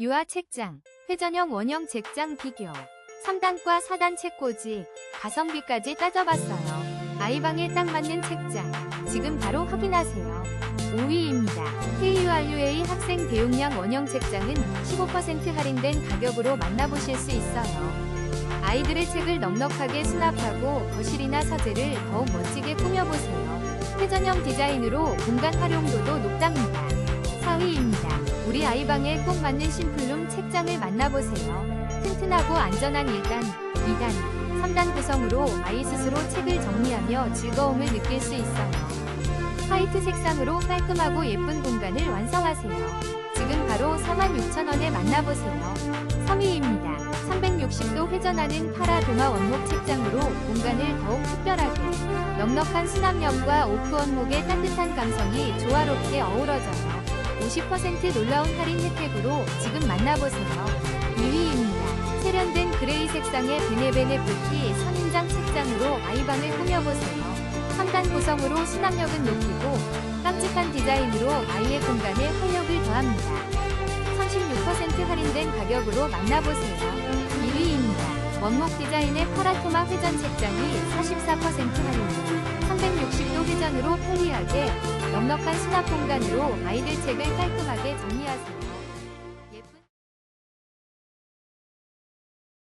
유아 책장, 회전형 원형 책장 비교, 3단과 4단 책꽂이, 가성비까지 따져봤어요. 아이방에 딱 맞는 책장, 지금 바로 확인하세요. 5위입니다. KURUA 학생 대용량 원형 책장은 15% 할인된 가격으로 만나보실 수 있어요. 아이들의 책을 넉넉하게 수납하고 거실이나 서재를 더욱 멋지게 꾸며보세요. 회전형 디자인으로 공간 활용도도 높답니다. 4위입니다. 우리 아이방에 꼭 맞는 심플룸 책장을 만나보세요. 튼튼하고 안전한 1단, 2단, 3단 구성으로 아이 스스로 책을 정리하며 즐거움을 느낄 수 있어요. 화이트 색상으로 깔끔하고 예쁜 공간을 완성하세요. 지금 바로 46,000원에 만나보세요. 3위입니다. 360도 회전하는 파라 도마 원목 책장으로 공간을 더욱 특별하게 넉넉한 수납력과 오크 원목의 따뜻한 감성이 조화롭게 어우러져요. 50% 놀라운 할인 혜택으로 지금 만나보세요. 2위입니다. 세련된 그레이 색상의 베네베네 뷰티 선인장 책장으로 아이방을 꾸며보세요. 3단 구성으로 수납력은 높이고 깜찍한 디자인으로 아이의 공간에 활력을 더합니다. 36% 할인된 가격으로 만나보세요. 1위입니다. 원목 디자인의 파라토마 회전 책장이 44% 할인 360도 회전으로 편리하게 넉넉한 수납 공간으로 아이들 책을 깔끔하게 정리하세요.